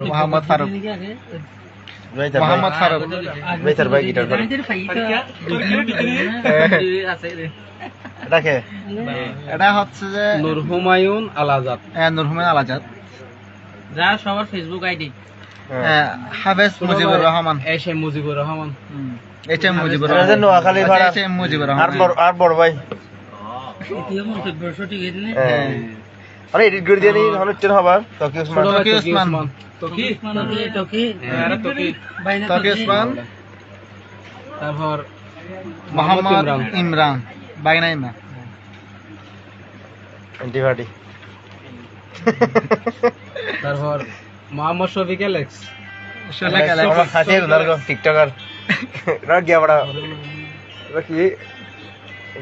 মোহাম্মদ ফারুক। মোহাম্মদ ফারুক। জয়তার ভাই গিটার করে। রাখে এটা হচ্ছে যে নূর হুমায়ুন আল আজাদ এ, নূর হুমায়ুন আল আজাদ যা সবার Facebook ID. Hafez Mujibur Rahman. S M Mujibur Rahman. H M Mujibur এটা নোয়াখালী ভাড়া এইচ এম মুজিবুর রহমান। আর বড় ভাই। হ্যাঁ। আরে এডিট করে দিয়ে নি হবার তকি উসমান। তকি উসমান। হ্যাঁ, তারপর মোহাম্মদ ইমরান। ইমরান। বাইনা ইমরান। তারপর মোহাম্মদ শফিক অ্যালেক্স। টিকটকার। কি?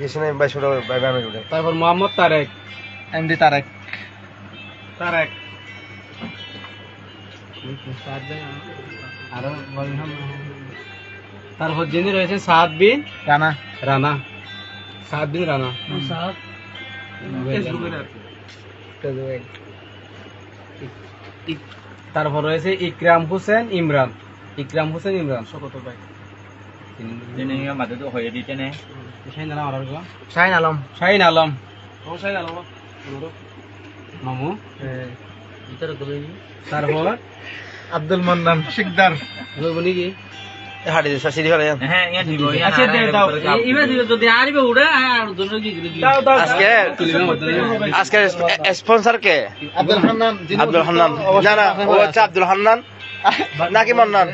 কিছু নাই ভাই ছোট ভাই ভাই। তারপর মোহাম্মদ তারেক। এমডি তারেক। তারেক। তারপর যিনি রয়েছেন সাদ বিন রানা। রানা। সাদ বিন রানা। ইক- তারপর রয়েছে ইকরাম হোসেন ইমরান। ইকরাম হোসেন ইমরান। সকত ভাই। শাহিন আলম আর গো শাহিন আলম। শাহিন আলম। মামু। ভিতরে গলি তারপর আব্দুল মান্নান শিকদার। বলব কি হাড়ি দিছে সিঁড়ি ফেলে যান আচ্ছা দে দাও। এবার দিবে যদি আরিবে উড়ে আর জন্য কি দাও দাও আজকে আজকে স্পন্সর কে? আব্দুল হান্নান আব্দুল হান্নান। না না ও হচ্ছে আব্দুল হান্নান। নাকি মান্নান?